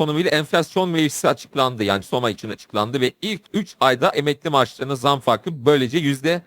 konumuyla enflasyon meclisi açıklandı. Yani Soma için açıklandı ve ilk 3 ayda emekli maaşlarına zam farkı böylece yüzde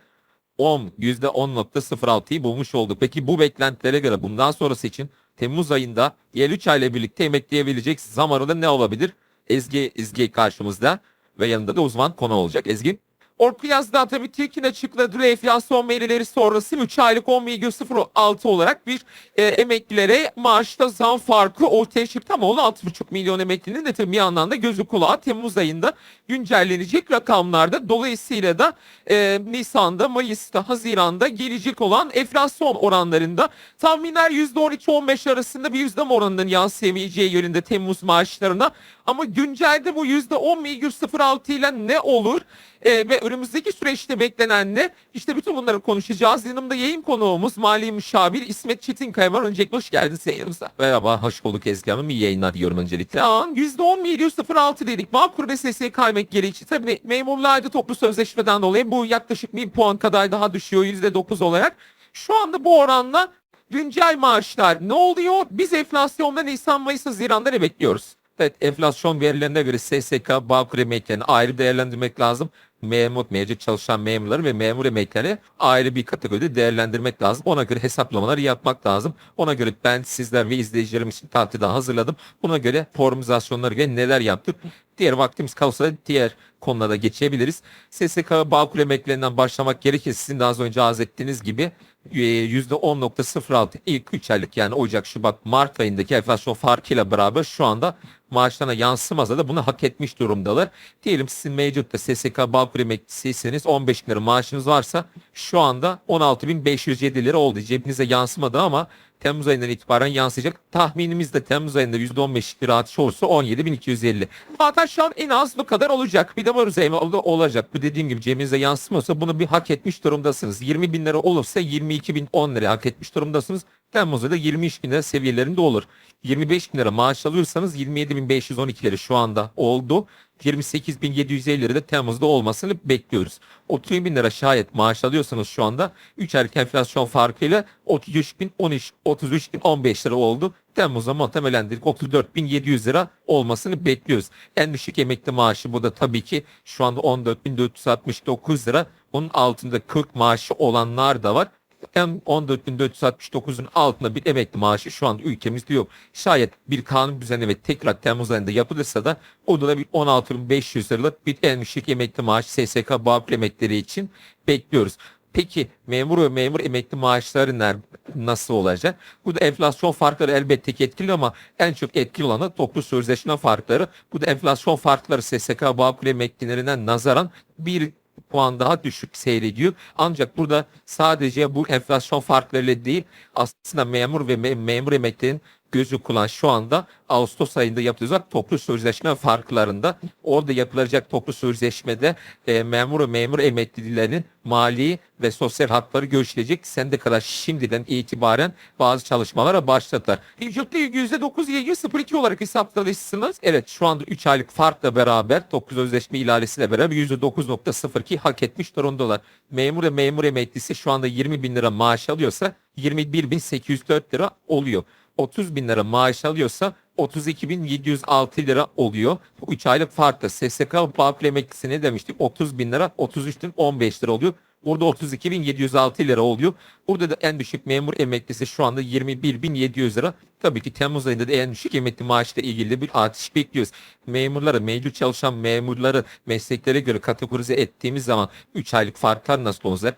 10, yüzde 10.06'yı bulmuş oldu. Peki bu beklentilere göre bundan sonrası için Temmuz ayında diğer 3 ayla birlikte emekleyebilecek zam oranı ne olabilir? Ezgi, Ezgi karşımızda ve yanında da uzman konu olacak. Ezgi. Orku yazda tabii TÜİK'in açıkladığı enflasyon verileri sonrası 3 aylık 10,06 olarak bir e, emeklilere maaşta zam farkı ortaya çıktı ama onu 6,5 milyon emeklinin de tabii bir yandan da gözü kulağı Temmuz ayında güncellenecek rakamlarda. Dolayısıyla da e, Nisan'da, Mayıs'ta, Haziran'da gelecek olan enflasyon oranlarında tahminler %12-15 arasında bir yüzde oranının yansıyabileceği yönünde Temmuz maaşlarına ama güncelde bu %10,06 ile ne olur e, ve önümüzdeki süreçte beklenen ne? İşte bütün bunları konuşacağız. Yanımda yayın konuğumuz Mali Müşavir İsmet Çetinkaya var. Öncelikle hoş geldiniz yayınımıza. Merhaba, hoş bulduk Ezgi Hanım. İyi yayınlar diyorum öncelikle. An %10,06 dedik. Bağkur ve SSK emekleri için. Tabii memurlarda toplu sözleşmeden dolayı bu yaklaşık 1000 puan kadar daha düşüyor %9 olarak. Şu anda bu oranla güncel maaşlar ne oluyor? Biz enflasyonda Nisan, Mayıs, Haziran'da ne bekliyoruz? Evet enflasyon verilerine göre SSK, Bağkur emeklerini ayrı değerlendirmek lazım. Memur, mevcut çalışan memurları ve memur emeklerini ayrı bir kategoride değerlendirmek lazım. Ona göre hesaplamalar yapmak lazım. Ona göre ben sizler ve izleyicilerim için tatilde hazırladım. Buna göre formizasyonları ve neler yaptık. Diğer vaktimiz kalırsa diğer konulara geçebiliriz. SSK Bağkur emeklerinden başlamak gerekirse sizin daha az önce arz ettiğiniz gibi %10.06 ilk 3 aylık yani Ocak, Şubat, Mart ayındaki enflasyon farkıyla beraber şu anda maaşlarına yansımasa da bunu hak etmiş durumdalar. Diyelim sizin mevcutta SSK Bağkur emeklisiyseniz 15 bin lira maaşınız varsa şu anda 16.507 lira oldu. Cebinize yansımadı ama Temmuz ayından itibaren yansıyacak. Tahminimiz de Temmuz ayında %15 lira artış olursa 17.250. Zaten şu an en az bu kadar olacak. Bir de var üzerine olacak. Bu dediğim gibi cebinize yansımıyorsa bunu bir hak etmiş durumdasınız. 20 bin lira olursa 22 bin 10 lira hak etmiş durumdasınız. Temmuz ayında 23 bin lira seviyelerinde olur. 25 bin lira maaş alıyorsanız 27.512 lira şu anda oldu. 28.750 lira da Temmuz'da olmasını bekliyoruz. 30 bin lira şayet maaş alıyorsanız şu anda 3 aylık enflasyon farkıyla 33 bin 13, 33 bin 15 lira oldu. Temmuz'da muhtemelen 34.700 lira olmasını bekliyoruz. En düşük emekli maaşı bu da tabii ki şu anda 14.469 lira. Onun altında 40 maaşı olanlar da var. Hem 14.469'un altında bir emekli maaşı şu an ülkemizde yok. Şayet bir kanun düzenleme tekrar Temmuz ayında yapılırsa da o da bir 16.500 liralık bir düşük emekli maaşı SSK Bağkur emekleri için bekliyoruz. Peki memur ve memur emekli maaşları nasıl olacak? Bu da enflasyon farkları elbette ki etkili ama en çok etkili olanı toplu sözleşme farkları. Bu da enflasyon farkları SSK Bağkur emeklilerinden nazaran bir puan daha düşük seyrediyor. Ancak burada sadece bu enflasyon farklarıyla değil aslında memur ve me- memur emeklilerin gözü kulağın şu anda Ağustos ayında yapılacak toplu sözleşme farklarında orada yapılacak toplu sözleşmede e, memur ve memur emeklilerinin mali ve sosyal hakları görüşülecek sendikalar şimdiden itibaren bazı çalışmalara başladılar. Ücretli %9,02 olarak hesaplanırsınız. Evet şu anda 3 aylık farkla beraber toplu sözleşme ilalesiyle beraber %9,02 hak etmiş durumdalar. Memur ve memur emeklisi şu anda 20 bin lira maaş alıyorsa 21.804 lira oluyor. 30 bin lira maaş alıyorsa 32.706 lira oluyor. Bu 3 aylık farklı. SSK Bağkur emeklisi ne demiştik? 30 bin lira 33.015 lira oluyor. Burada 32.706 lira oluyor. Burada da en düşük memur emeklisi şu anda 21.700 lira. Tabii ki Temmuz ayında da en düşük emekli maaşla ilgili bir artış bekliyoruz. Memurları, mevcut çalışan memurları mesleklere göre kategorize ettiğimiz zaman 3 aylık farklar nasıl olacak?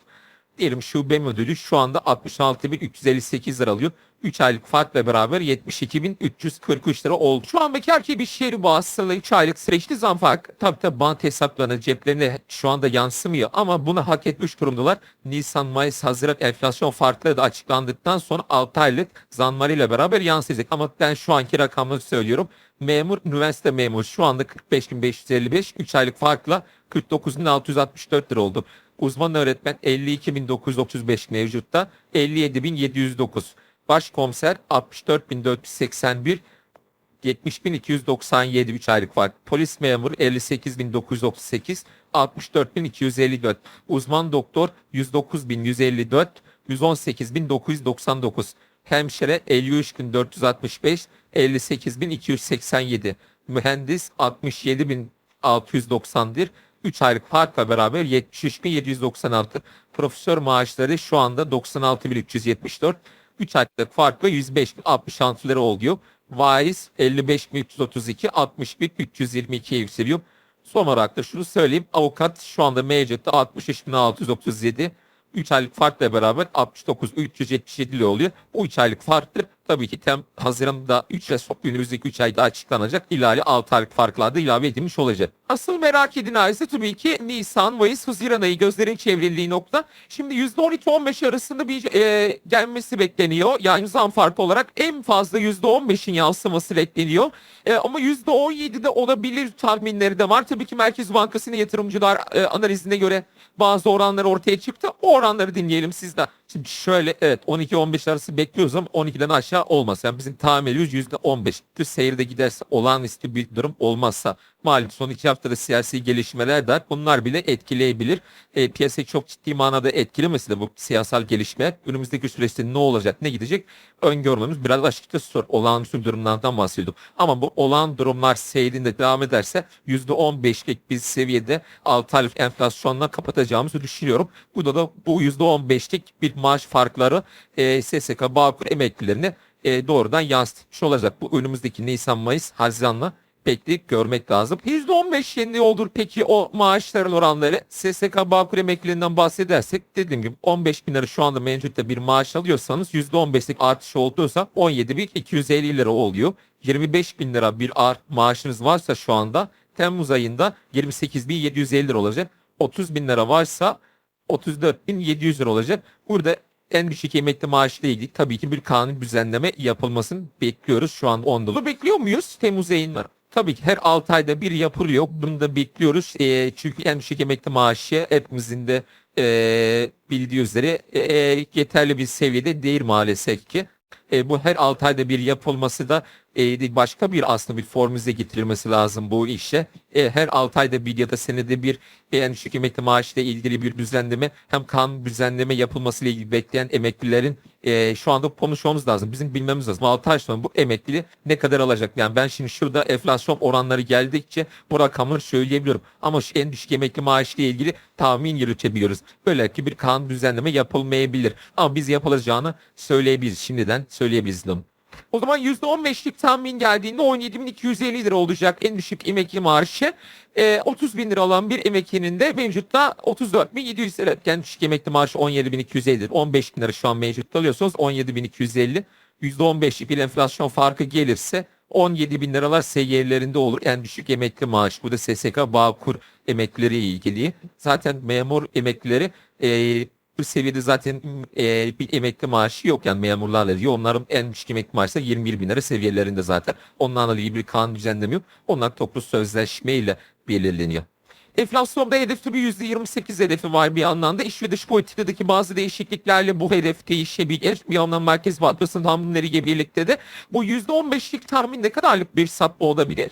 Diyelim şube müdürü şu anda 66.358 lira alıyor. 3 aylık farkla beraber 72.343 lira oldu. Şu an bekarki bir şehir bazısıyla 3 aylık süreçli zam farkı tabii tabii bant hesaplarına ceplerine şu anda yansımıyor ama bunu hak etmiş durumdalar. Nisan, Mayıs, Haziran enflasyon farkları da açıklandıktan sonra 6 aylık zamlarıyla beraber yansıyacak. Ama ben şu anki rakamları söylüyorum. Memur, üniversite memuru şu anda 45.555, 3 aylık farkla 49.664 lira oldu. Uzman öğretmen 52.935 mevcutta 57.709. Başkomiser 64.481 70.297 3 aylık fark. Polis memuru 58.938 64.254. Uzman doktor 109.154 118.999. Hemşire 53.465 58.287. Mühendis 67.691. 3 aylık farkla beraber 73.796. Profesör maaşları şu anda 96.374. 3 aylık farkla 105.066 lira oluyor. Vaiz 55.332, 61.322'ye yükseliyor. Son olarak da şunu söyleyeyim. Avukat şu anda mevcutta 63.637. 3 aylık farkla beraber 69.377 lira oluyor. Bu 3 aylık farktır. Tabii ki tem Haziran'da 3 ve son önümüzdeki 3 ayda açıklanacak. İlave 6 aylık farklar da ilave edilmiş olacak. Asıl merak edilen ise tabii ki Nisan, Mayıs, Haziran ayı gözlerin çevrildiği nokta. Şimdi %12-15 arasında bir e, gelmesi bekleniyor. Yani zam farkı olarak en fazla %15'in yansıması bekleniyor. E, ama %17'de olabilir tahminleri de var. Tabii ki Merkez Bankası'nın yatırımcılar e, analizine göre bazı oranlar ortaya çıktı. O oranları dinleyelim sizden. Şimdi şöyle evet 12-15 arası bekliyoruz ama 12'den aşağı olmaz. Yani bizim ediyoruz %15. Düz seyirde giderse olağanüstü bir durum olmazsa malum son iki haftada siyasi gelişmeler de bunlar bile etkileyebilir. E, piyasayı çok ciddi manada etkilemesi de bu siyasal gelişmeler önümüzdeki süreçte ne olacak ne gidecek öngörmemiz biraz açıkçası zor. Olağanüstü durumlardan bahsediyorduk. Ama bu olağan durumlar seyrinde devam ederse %15'lik bir seviyede 6 aylık enflasyonla kapatacağımızı düşünüyorum. Burada da bu %15'lik bir maaş farkları e, SSK Bağkur emeklilerine e, doğrudan yansıtmış olacak. Bu önümüzdeki Nisan, Mayıs, Haziran'la bekleyip görmek lazım. %15 yeni olur peki o maaşların oranları SSK Bağkur emeklilerinden bahsedersek dediğim gibi 15 bin lira şu anda mevcutta bir maaş alıyorsanız %15'lik artış olduysa 17.250 lira oluyor. 25 bin lira bir art maaşınız varsa şu anda Temmuz ayında 28.750 lira olacak. 30 bin lira varsa 34.700 lira olacak. Burada en düşük emekli maaşıyla ilgili tabii ki bir kanun düzenleme yapılmasını bekliyoruz. Şu an 10 dolar. Bekliyor muyuz Temmuz ayında? Tabii ki her 6 ayda bir yapılıyor. Bunu da bekliyoruz. Ee, çünkü en düşük emekli maaşı hepimizin de e, bildiği üzere e, yeterli bir seviyede değil maalesef ki. E, bu her 6 ayda bir yapılması da e, başka bir aslında bir formüle getirilmesi lazım bu işe. E, her 6 ayda bir ya da senede bir e, en düşük emekli maaşıyla ilgili bir düzenleme hem kan düzenleme yapılması ile ilgili bekleyen emeklilerin e, şu anda konuşmamız lazım. Bizim bilmemiz lazım. 6 ay sonra bu emekli ne kadar alacak? Yani ben şimdi şurada enflasyon oranları geldikçe bu rakamları söyleyebiliyorum. Ama şu en düşük emekli maaşı ile ilgili tahmin yürütebiliyoruz. Böyle ki bir kan düzenleme yapılmayabilir. Ama biz yapılacağını söyleyebiliriz. Şimdiden söyleyebiliriz. O zaman %15'lik tahmin geldiğinde 17.250 lira olacak en düşük emekli maaşı. E, 30 bin lira olan bir emeklinin de mevcutta 34.700 lira. En düşük emekli maaşı 17.250 lira. 15 bin lira şu an mevcutta alıyorsanız 17.250. %15'lik bir enflasyon farkı gelirse 17 bin liralar seviyelerinde olur en düşük emekli maaş. Bu da SSK Bağkur emeklileri ilgili. Zaten memur emeklileri e, bu seviyede zaten e, bir emekli maaşı yok yani memurlarla diyor. Onların en düşük emekli maaşı da 21 bin lira seviyelerinde zaten. Onlarla ilgili bir kanun düzenlemi yok. Onlar toplu sözleşme ile belirleniyor. Enflasyonda hedef tabii %28 hedefi var bir yandan da ve dış politikadaki bazı değişikliklerle bu hedef değişebilir. Bir yandan Merkez Bankası'nın tahminleriyle birlikte de bu %15'lik tahmin ne kadarlık bir sapma olabilir?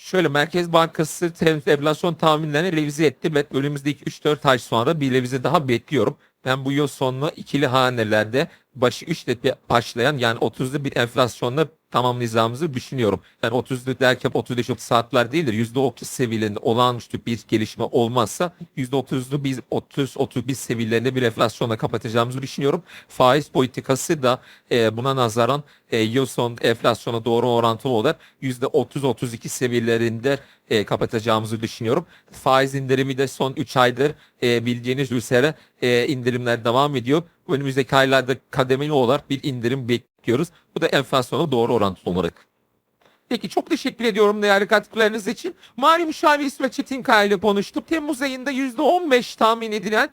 Şöyle Merkez Bankası enflasyon tahminlerini revize etti. Ben önümüzdeki 3-4 ay sonra bir revize daha bekliyorum. Ben bu yıl sonunu ikili hanelerde başı 3 ile başlayan yani 30'lu bir enflasyonla tamamlayacağımızı düşünüyorum. Yani 30'lu derken 35 saatler değildir. %30 seviyelerinde olağanüstü bir gelişme olmazsa %30'lu biz 30-31 seviyelerinde bir enflasyonla kapatacağımızı düşünüyorum. Faiz politikası da e, buna nazaran e, yıl sonu enflasyona doğru orantılı olarak %30-32 seviyelerinde e, kapatacağımızı düşünüyorum. Faiz indirimi de son 3 aydır e, bildiğiniz üzere e, indirimler devam ediyor. Önümüzdeki aylarda kademeli olarak bir indirim bekliyoruz. Bu da enflasyona doğru orantılı olarak. Peki çok teşekkür ediyorum değerli katkılarınız için. Mali müşavir İsmet Çetinkaya ile konuştuk. Temmuz ayında %15 tahmin edilen